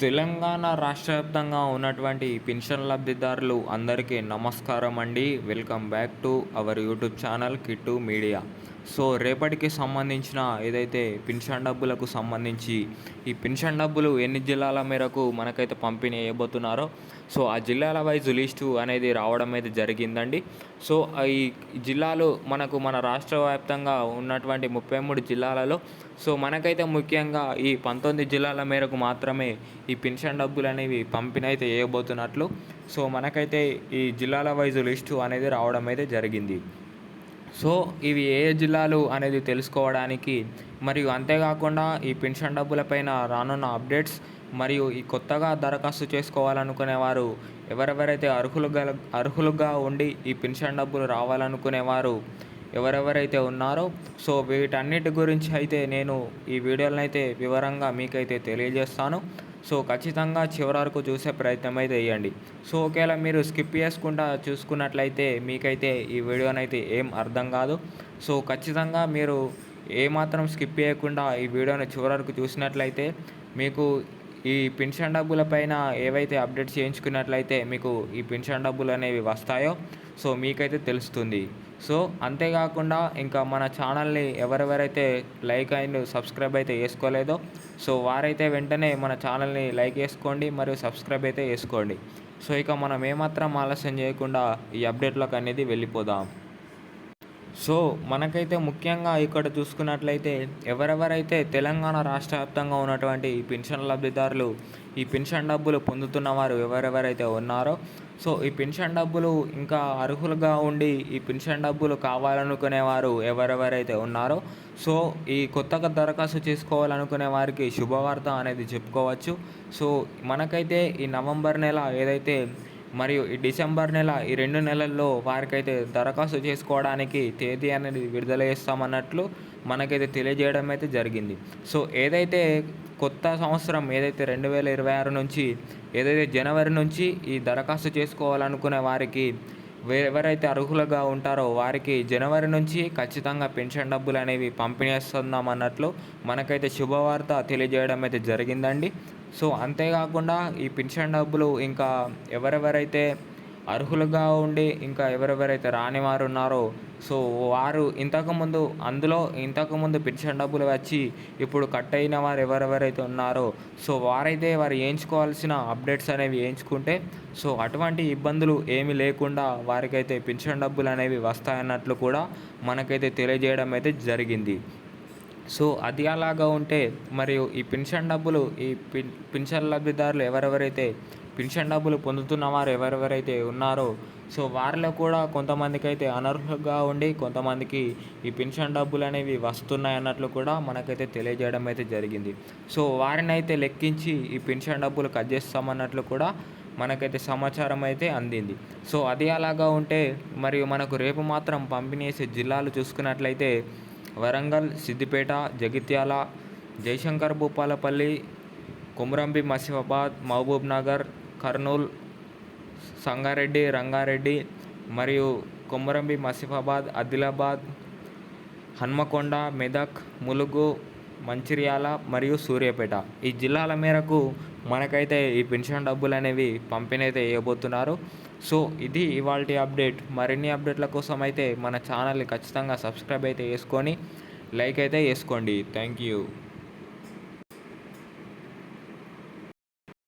తెలంగాణ రాష్ట్ర వ్యాప్తంగా ఉన్నటువంటి పెన్షన్ లబ్ధిదారులు అందరికీ నమస్కారం అండి welcome back to our YouTube channel Kittu media so రేపటికి సంబంధించిన ఏదైతే పెన్షన్ డబ్బులకు సంబంధించి ఈ పెన్షన్ డబ్బులు ఎన్ని జిల్లాల మేరకు మనకైతే పంపిణీ చేయబోతున్నారో సో ఆ జిల్లాల వైజ్ లిస్టు అనేది రావడం అయితే జరిగిందండి. సో ఈ జిల్లాలు మనకు మన రాష్ట్ర వ్యాప్తంగా ఉన్నటువంటి ముప్పై మూడు జిల్లాలలో సో మనకైతే ముఖ్యంగా ఈ పంతొమ్మిది జిల్లాల మేరకు మాత్రమే ఈ పెన్షన్ డబ్బులు అనేవి పంపిణీ అయితే చేయబోతున్నట్లు సో మనకైతే ఈ జిల్లాల వైజ్ లిస్టు అనేది రావడం అయితే జరిగింది. సో ఇవి ఏ జిల్లాలు అనేది తెలుసుకోవడానికి మరియు అంతేకాకుండా ఈ పెన్షన్ డబ్బులపైన రానున్న అప్డేట్స్ మరియు ఈ కొత్తగా దరఖాస్తు చేసుకోవాలనుకునే వారు ఎవరెవరైతే అర్హులుగా అర్హులుగా ఉండి ఈ పెన్షన్ డబ్బులు రావాలనుకునేవారు ఎవరెవరైతే ఉన్నారో సో వీటన్నిటి గురించి అయితే నేను ఈ వీడియోలను అయితే వివరంగా మీకైతే తెలియజేస్తాను. సో ఖచ్చితంగా చివరి వరకు చూసే ప్రయత్నం అయితే వేయండి సో ఒకవేళ మీరు స్కిప్ చేసుకుంటా చూసుకున్నట్లయితే మీకైతే ఈ వీడియోనైతే ఏం అర్థం కాదు. సో ఖచ్చితంగా మీరు ఏమాత్రం స్కిప్ చేయకుండా ఈ వీడియోని చివరి వరకు చూసినట్లయితే మీకు ఈ పెన్షన్ డబ్బుల పైన ఏవైతే అప్డేట్స్ చేయించుకున్నట్లయితే మీకు ఈ పెన్షన్ డబ్బులు అనేవి వస్తాయో సో మీకైతే తెలుస్తుంది. సో అంతేకాకుండా ఇంకా మన ఛానల్ని ఎవరెవరైతే లైక్ అండ్ సబ్స్క్రైబ్ అయితే చేసుకోలేదో సో వారైతే వెంటనే మన ఛానల్ని లైక్ చేసుకోండి మరియు సబ్స్క్రైబ్ అయితే చేసుకోండి. సో ఇక మనం ఏమాత్రం ఆలస్యం చేయకుండా ఈ అప్డేట్లకు అనేది వెళ్ళిపోదాం. సో మనకైతే ముఖ్యంగా ఇక్కడ చూసుకున్నట్లయితే ఎవరెవరైతే తెలంగాణ రాష్ట్ర వ్యాప్తంగా ఉన్నటువంటి ఈ పెన్షన్ లబ్ధిదారులు ఈ పెన్షన్ డబ్బులు పొందుతున్న వారు ఎవరెవరైతే ఉన్నారో సో ఈ పెన్షన్ డబ్బులు ఇంకా అర్హులుగా ఉండి ఈ పెన్షన్ డబ్బులు కావాలనుకునే వారు ఎవరెవరైతే ఉన్నారో సో ఈ కొత్తగా దరఖాస్తు చేసుకోవాలనుకునే వారికి శుభవార్త అనేది చెప్పుకోవచ్చు. సో మనకైతే ఈ నవంబర్ నెల ఏదైతే మరియు ఈ డిసెంబర్ నెల ఈ రెండు నెలల్లో వారికైతే దరఖాస్తు చేసుకోవడానికి తేదీ అనేది విడుదల చేస్తామన్నట్లు మనకైతే తెలియజేయడం అయితే జరిగింది. సో ఏదైతే కొత్త సంవత్సరం ఏదైతే రెండు వేల ఇరవై ఆరు నుంచి ఏదైతే జనవరి నుంచి ఈ దరఖాస్తు చేసుకోవాలనుకునే వారికి ఎవరైతే అర్హులుగా ఉంటారో వారికి జనవరి నుంచి ఖచ్చితంగా పెన్షన్ డబ్బులు అనేవి పంపిణీ చేస్తున్నాం అన్నట్లు మనకైతే శుభవార్త తెలియజేయడం అయితే జరిగిందండి. సో అంతేకాకుండా ఈ పెన్షన్ డబ్బులు ఇంకా ఎవరెవరైతే అర్హులుగా ఉండి ఇంకా ఎవరెవరైతే రాని వారు ఉన్నారో సో వారు ఇంతకుముందు అందులో ఇంతకుముందు పెన్షన్ డబ్బులు వచ్చి ఇప్పుడు కట్ అయిన వారు ఎవరెవరైతే ఉన్నారో సో వారైతే వారు వేయించుకోవాల్సిన అప్డేట్స్ అనేవి వేయించుకుంటే సో అటువంటి ఇబ్బందులు ఏమీ లేకుండా వారికైతే పెన్షన్ డబ్బులు అనేవి వస్తాయన్నట్లు కూడా మనకైతే తెలియజేయడం అయితే జరిగింది. సో అది అలాగా ఉంటే మరియు ఈ పెన్షన్ డబ్బులు ఈ పిన్ పెన్షన్ లబ్ధిదారులు ఎవరెవరైతే పెన్షన్ డబ్బులు పొందుతున్న వారు ఎవరెవరైతే ఉన్నారో సో వారిలో కూడా కొంతమందికి అయితే అనర్హులుగా ఉండి కొంతమందికి ఈ పెన్షన్ డబ్బులు అనేవి వస్తున్నాయి అన్నట్లు కూడా మనకైతే తెలియజేయడం అయితే జరిగింది. సో వారిని అయితే లెక్కించి ఈ పెన్షన్ డబ్బులు కట్ చేస్తామన్నట్లు కూడా మనకైతే సమాచారం అయితే అందింది. సో అది అలాగా ఉంటే మరియు మనకు రేపు మాత్రం పంపిణీ చేసే జిల్లాలు చూసుకున్నట్లయితే వరంగల్ సిద్దిపేట జగిత్యాల జయశంకర్ భూపాలపల్లి కుమరంబి మసిఫాబాద్ మహబూబ్ నగర్ కర్నూల్ సంగారెడ్డి రంగారెడ్డి మరియు కొమరంభి మసిఫాబాద్ ఆదిలాబాద్ హన్మకొండ మెదక్ ములుగు మంచిర్యాల మరియు సూర్యాపేట. ఈ జిల్లాల మేరకు మనకైతే ఈ పెన్షన్ డబ్బులు అనేవి పంపిణీ అయితే వేయబోతున్నారు సో ఇది ఇవాళ అప్డేట్. మరిన్ని అప్డేట్ల కోసం అయితే మన ఛానల్ని ఖచ్చితంగా సబ్స్క్రైబ్ అయితే వేసుకొని లైక్ అయితే వేసుకోండి థ్యాంక్ యూ.